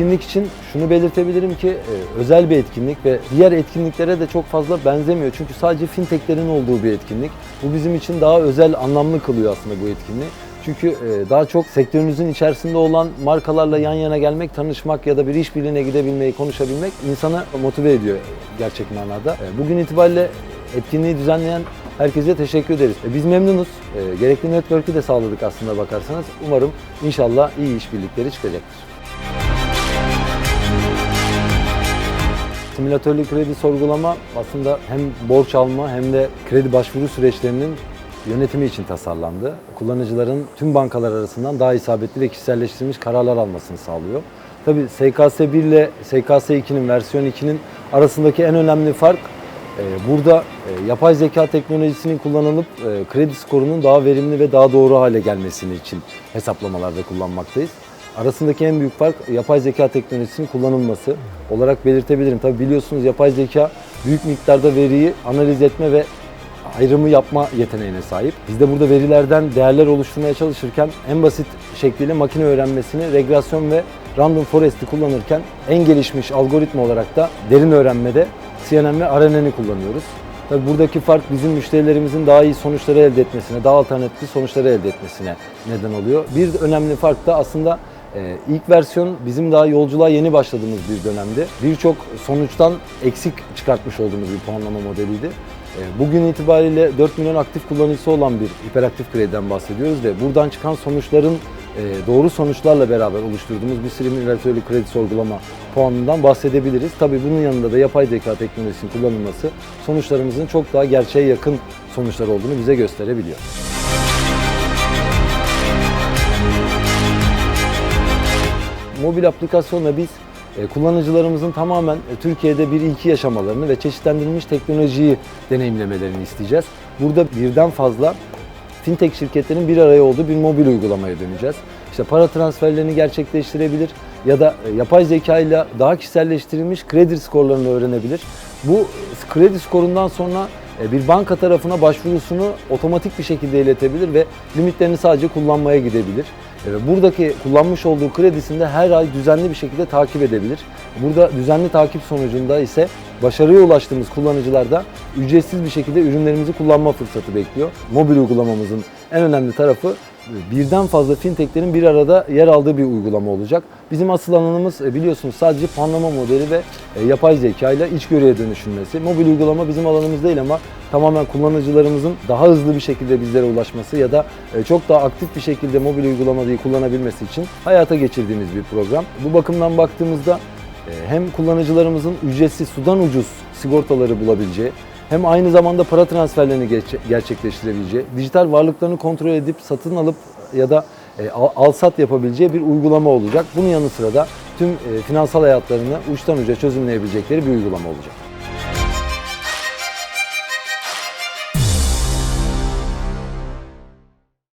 etkinlik için şunu belirtebilirim ki e, özel bir etkinlik ve diğer etkinliklere de çok fazla benzemiyor. Çünkü sadece fintechlerin olduğu bir etkinlik. Bu bizim için daha özel, anlamlı kılıyor aslında bu etkinliği. Çünkü e, daha çok sektörünüzün içerisinde olan markalarla yan yana gelmek, tanışmak ya da bir işbirliğine gidebilmeyi, konuşabilmek insanı motive ediyor gerçek manada. E, Bugün itibariyle etkinliği düzenleyen herkese teşekkür ederiz. E, Biz memnunuz. Gerekli network'ü de sağladık aslında bakarsanız. Umarım inşallah iyi işbirlikleri çıkacaktır. Simülatörlü kredi sorgulama aslında hem borç alma hem de kredi başvuru süreçlerinin yönetimi için tasarlandı. Kullanıcıların tüm bankalar arasından daha isabetli ve kişiselleştirilmiş kararlar almasını sağlıyor. Tabii SKS 1 ile SKS 2'nin versiyon 2'nin arasındaki en önemli fark e, burada e, yapay zeka teknolojisinin kullanılıp e, kredi skorunun daha verimli ve daha doğru hale gelmesini için hesaplamalarda kullanmaktayız. Arasındaki en büyük fark yapay zeka teknolojisinin kullanılması olarak belirtebilirim. Tabi biliyorsunuz yapay zeka büyük miktarda veriyi analiz etme ve ayrımı yapma yeteneğine sahip. Biz de burada verilerden değerler oluşturmaya çalışırken en basit şekliyle makine öğrenmesini, regresyon ve random forest'i kullanırken en gelişmiş algoritma olarak da derin öğrenmede CNN ve RNN'i kullanıyoruz. Tabii buradaki fark bizim müşterilerimizin daha iyi sonuçları elde etmesine, daha alternatifli sonuçları elde etmesine neden oluyor. Bir önemli fark da aslında e, ilk versiyon bizim daha yolculuğa yeni başladığımız bir dönemdi. Birçok sonuçtan eksik çıkartmış olduğumuz bir puanlama modeliydi. E, Bugün itibariyle 4 milyon aktif kullanıcısı olan bir hiperaktif krediden bahsediyoruz ve buradan çıkan sonuçların e, doğru sonuçlarla beraber oluşturduğumuz bir simülatörlü kredi sorgulama puanından bahsedebiliriz. Tabii bunun yanında da yapay zeka teknolojisinin kullanılması sonuçlarımızın çok daha gerçeğe yakın sonuçlar olduğunu bize gösterebiliyor. Mobil aplikasyonla biz e, kullanıcılarımızın tamamen e, Türkiye'de bir ilki yaşamalarını ve çeşitlendirilmiş teknolojiyi deneyimlemelerini isteyeceğiz. Burada birden fazla fintech şirketlerin bir araya olduğu bir mobil uygulamaya döneceğiz. İşte para transferlerini gerçekleştirebilir ya da e, yapay zeka ile daha kişiselleştirilmiş kredi skorlarını öğrenebilir. Bu kredi skorundan sonra bir banka tarafına başvurusunu otomatik bir şekilde iletebilir ve limitlerini sadece kullanmaya gidebilir. E, Buradaki kullanmış olduğu kredisini de her ay düzenli bir şekilde takip edebilir. Burada düzenli takip sonucunda ise başarıya ulaştığımız kullanıcılar da ücretsiz bir şekilde ürünlerimizi kullanma fırsatı bekliyor. Mobil uygulamamızın en önemli tarafı birden fazla fintechlerin bir arada yer aldığı bir uygulama olacak. Bizim asıl alanımız e, biliyorsunuz sadece puanlama modeli ve e, yapay zeka ile içgörüye dönüşülmesi. Mobil uygulama bizim alanımız değil ama tamamen kullanıcılarımızın daha hızlı bir şekilde bizlere ulaşması ya da e, çok daha aktif bir şekilde mobil uygulamayı kullanabilmesi için hayata geçirdiğimiz bir program. Bu bakımdan baktığımızda hem kullanıcılarımızın ücretsiz sudan ucuz sigortaları bulabileceği hem aynı zamanda para transferlerini gerçe- gerçekleştirebileceği, dijital varlıklarını kontrol edip satın alıp ya da e, al- al-sat yapabileceği bir uygulama olacak. Bunun yanı sıra da tüm e, finansal hayatlarını uçtan uca çözümleyebilecekleri bir uygulama olacak.